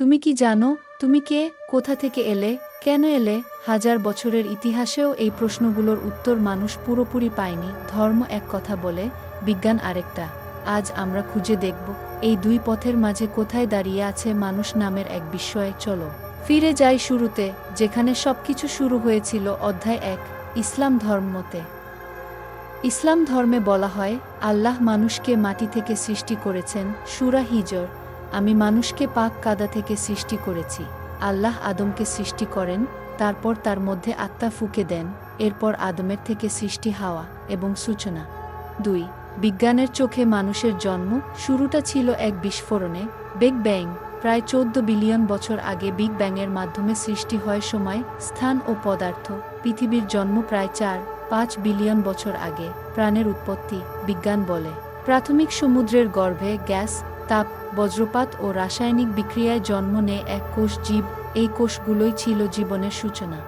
তুমি কি জানো তুমি কে, কোথা থেকে এলে, কেন এলে? হাজার বছরের ইতিহাসেও এই প্রশ্নগুলোর উত্তর মানুষ পুরোপুরি পায়নি। ধর্ম এক কথা বলে, বিজ্ঞান আরেকটা। আজ আমরা খুঁজে দেখব, এই দুই পথের মাঝে কোথায় দাঁড়িয়ে আছে মানুষ নামের এক বিস্ময়ে। চলো, ফিরে যাই শুরুতে, যেখানে সবকিছু শুরু হয়েছিল অধ্যায় এক, ইসলাম ধর্মতে। ইসলাম ধর্মে বলা হয়, আল্লাহ মানুষকে মাটি থেকে সৃষ্টি করেছেন, সুরা হিজর। আমি মানুষকে পাক কাদা থেকে সৃষ্টি করেছি। আল্লাহ আদমকে সৃষ্টি করেন, তারপর তার মধ্যে আত্মা ফুকে দেন, এরপর আদমের থেকে সৃষ্টি হাওয়া এবং সূচনা। দুই, বিজ্ঞানের চোখে মানুষের জন্ম, শুরুটা ছিল এক বিস্ফোরণে, বিগ ব্যাং, প্রায় চোদ্দ বিলিয়ন বছর আগে বিগ ব্যাংয়ের মাধ্যমে সৃষ্টি হয় সময়, স্থান ও পদার্থ, পৃথিবীর জন্ম প্রায় চার, পাঁচ বিলিয়ন বছর আগে, প্রাণের উৎপত্তি, বিজ্ঞান বলে। প্রাথমিক সমুদ্রের গর্ভে গ্যাস তাপ, বজ্রপাত ও রাসায়নিক বিক্রিয়ায় জন্ম নেয় এক কোষ জীব। এই কোষগুলোই ছিল জীবনের সূচনা।